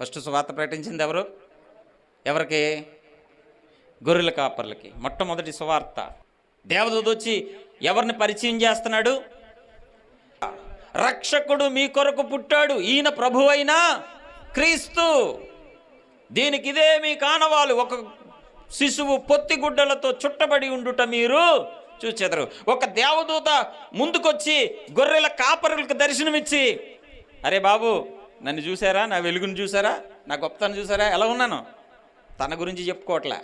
First సువార్త ప్రకటించింది ఎవరు? ఎవరికి? గొర్రెల కాపర్లకి. మొట్టమొదటి సువార్త. దేవదూత వచ్చి ఎవరిని పరిచయం చేస్తున్నాడు? రక్షకుడు మీ కొరకు పుట్టాడు. ఈయన ప్రభువైన క్రీస్తు. దీనికి ఇదే మీ కానవాలు. ఒక శిశువు పొత్తి గుడ్డలతో చుట్టబడి ఉండుట మీరు చూచెదరు. ఒక దేవదూత ముందుకొచ్చి గొర్రెల కాపరులకు దర్శనమిచ్చి అరే బాబు నన్ను చూసారా? నా వెలుగును చూసారా? నా గొప్పతనం చూసారా? ఎలా ఉన్నాను? తన గురించి చెప్పుకోవట్లే.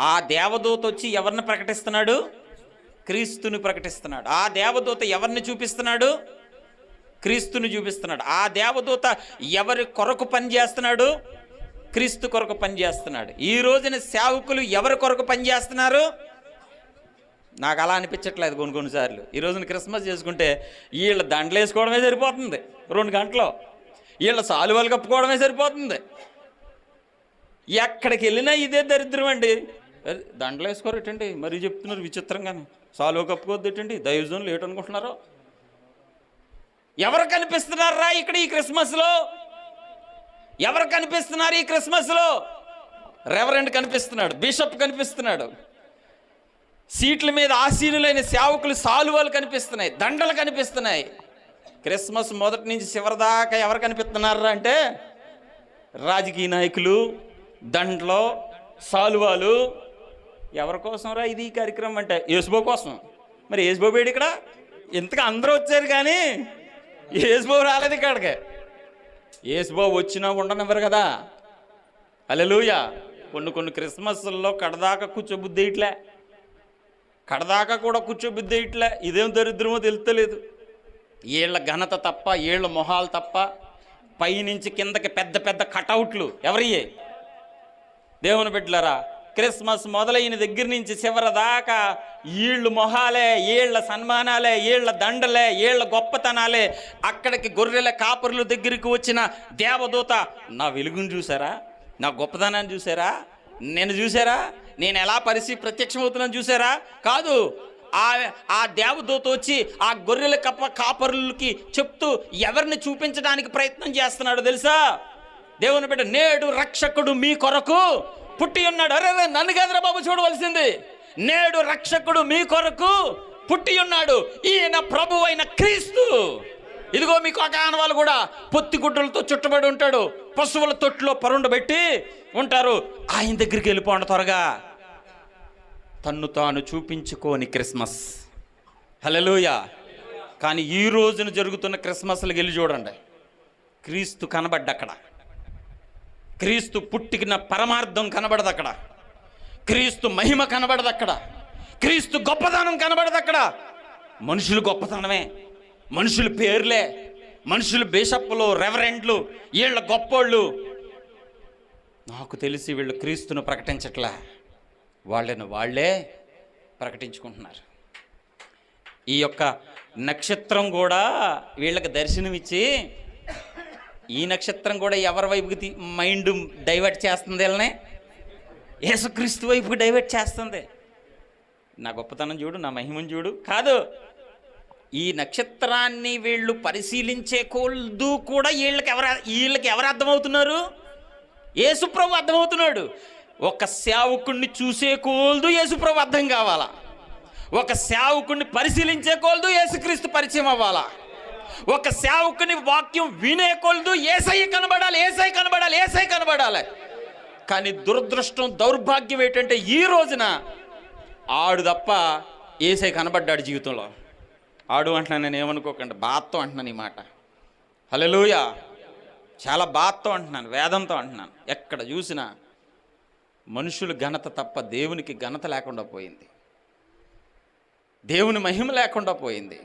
ఆ దేవదూత వచ్చి ఎవరిని ప్రకటిస్తున్నాడు? క్రీస్తుని ప్రకటిస్తున్నాడు. ఆ దేవదూత ఎవరిని చూపిస్తున్నాడు? క్రీస్తుని చూపిస్తున్నాడు. ఆ దేవదూత ఎవరి కొరకు పనిచేస్తున్నాడు? క్రీస్తు కొరకు పనిచేస్తున్నాడు. ఈ రోజున సేవకులు ఎవరి కొరకు పనిచేస్తున్నారు? నాకు అలా అనిపించట్లేదు కొన్ని కొన్నిసార్లు ఈ రోజున క్రిస్మస్ చేసుకుంటే వీళ్ళ దండలు వేసుకోవడమే సరిపోతుంది. రెండు గంటలు. వీళ్ళ సాలువలు కప్పుకోవడమే సరిపోతుంది. ఎక్కడికి వెళ్ళినా ఇదే దరిద్రం అండి. అరే, దండలు వేసుకోరు ఎటండి? మరీ చెప్తున్నారు విచిత్రంగానే. సాలువ కప్పుకోవద్దు ఎటండి? దైవజనులు ఏటనుకుంటున్నారో ఎవరు కనిపిస్తున్నారా ఇక్కడ ఈ క్రిస్మస్లో? ఎవరు కనిపిస్తున్నారు ఈ క్రిస్మస్లో? రెవరెండ్ కనిపిస్తున్నాడు బిషప్ కనిపిస్తున్నాడు. సీట్ల మీద ఆసీనులైన సేవకులు సాలువాలు కనిపిస్తున్నాయి దండలు కనిపిస్తున్నాయి. క్రిస్మస్ మొదటి నుంచి చివరి దాకా ఎవరు కనిపిస్తున్నారా అంటే రాజకీయ నాయకులు దంట్లో సాలువాలు. ఎవరి కోసం రా ఇది కార్యక్రమం అంటే? యేసుబో కోసం. మరి యేసుబో ఏడు ఇక్కడ? ఇంతగా అందరూ వచ్చారు కానీ యేసుబో రాలేదు ఇక్కడికి. యేసుబో వచ్చినా ఉండనివ్వరు కదా. అలెలుయ కొన్ని కొన్ని క్రిస్మస్లో కడదాకా కూర్చోబుద్ది ఇట్లే. కడదాకా కూడా కూర్చోబుద్ది ఇట్లే. ఇదేం దరిద్రమో తెలుస్తలేదు వీళ్ళ ఘనత తప్ప వీళ్ళ మొహాలు తప్ప పైనుంచి కిందకి పెద్ద పెద్ద కటౌట్లు ఎవరియే దేవుని బిడ్డలరా క్రిస్మస్ మొదలైన దగ్గర నుంచి చివరి దాకా వీళ్ళు మొహాలే వీళ్ళ సన్మానాలే వీళ్ళ దండలే వీళ్ళ గొప్పతనాలే అక్కడికి గొర్రెల కాపరుల దగ్గరికి వచ్చిన దేవదూత నా వెలుగును చూసారా నా గొప్పతనాన్ని చూసారా నేను చూసారా నేను ఎలా పరిస్థితి ప్రత్యక్షమవుతున్నాను చూసారా కాదు ఆ ఆ దేవదూత వచ్చి ఆ గొర్రెల కప్ప కాపరులకి చెప్తూ ఎవరిని చూపించడానికి ప్రయత్నం చేస్తున్నాడో తెలుసా? దేవుని బిడ్డ నేడు రక్షకుడు మీ కొరకు పుట్టి ఉన్నాడు. అరే అరే, నన్ను కదరా బాబు చూడవలసింది. నేడు రక్షకుడు మీ కొరకు పుట్టి ఉన్నాడు. ఈయన ప్రభు అయిన క్రీస్తు. ఇదిగో మీకు ఒక ఆనవాళ్ళు కూడా పొత్తి గుడ్డలతో చుట్టబడి ఉంటాడు. పశువుల తొట్టులో పరుండబెట్టి ఉంటారు. ఆయన దగ్గరికి వెళ్ళిపోండి త్వరగా. తన్ను తాను చూపించుకోని క్రిస్మస్. హలలోయ కానీ ఈ రోజున జరుగుతున్న క్రిస్మస్లకు వెళ్ళి చూడండి. క్రీస్తు కనబడ్డ అక్కడ క్రీస్తు పుట్టిన పరమార్థం కనబడదు అక్కడ క్రీస్తు మహిమ కనబడదు అక్కడ క్రీస్తు గొప్పతనం కనబడదు అక్కడ మనుషులు గొప్పతనమే. మనుషులు పేర్లే. మనుషులు బిషప్లు రెవరెండ్లు వీళ్ళ గొప్పోళ్ళు. నాకు తెలిసి వీళ్ళు క్రీస్తును ప్రకటించట్లే. వాళ్ళను వాళ్ళే ప్రకటించుకుంటున్నారు. ఈ యొక్క నక్షత్రం కూడా వీళ్ళకి దర్శనమిచ్చి ఈ నక్షత్రం కూడా ఎవరి వైపుకి మైండ్ డైవర్ట్ చేస్తుంది వీళ్ళనే? యేసుక్రీస్తు వైపుకి డైవర్ట్ చేస్తుంది. నా గొప్పతనం చూడు నా మహిమను చూడు. కాదు ఈ నక్షత్రాన్ని వీళ్ళు పరిశీలించే కొల్దు కూడా వీళ్ళకి ఎవరు వీళ్ళకి ఎవరు అర్థమవుతున్నారు? యేసుప్రభు అర్థమవుతున్నాడు. ఒక సేవకుణ్ణి చూసే కోల్దు యేసుప్రభు అర్థం కావాలా? ఒక సేవకుణ్ణి పరిశీలించే కోల్దు యేసుక్రీస్తు పరిచయం అవ్వాలా? ఒక సేవకుని వాక్యం వినే కొలదు ఏసై కనబడాలి ఏసై కనబడాలి ఏసై కనబడాలి. కానీ దురదృష్టం దౌర్భాగ్యం ఏంటంటే ఈ రోజున ఆడు తప్ప ఏసై కనబడ్డాడు జీవితంలో. ఆడు అంటున్నాను నేను ఏమనుకోకండి బాత్తో అంటున్నాను ఈ మాట. హలోయ చాలా బాత్తో అంటున్నాను వేదంతో అంటున్నాను. ఎక్కడ చూసినా మనుషులు ఘనత తప్ప దేవునికి ఘనత లేకుండా పోయింది. దేవుని మహిమ లేకుండా పోయింది.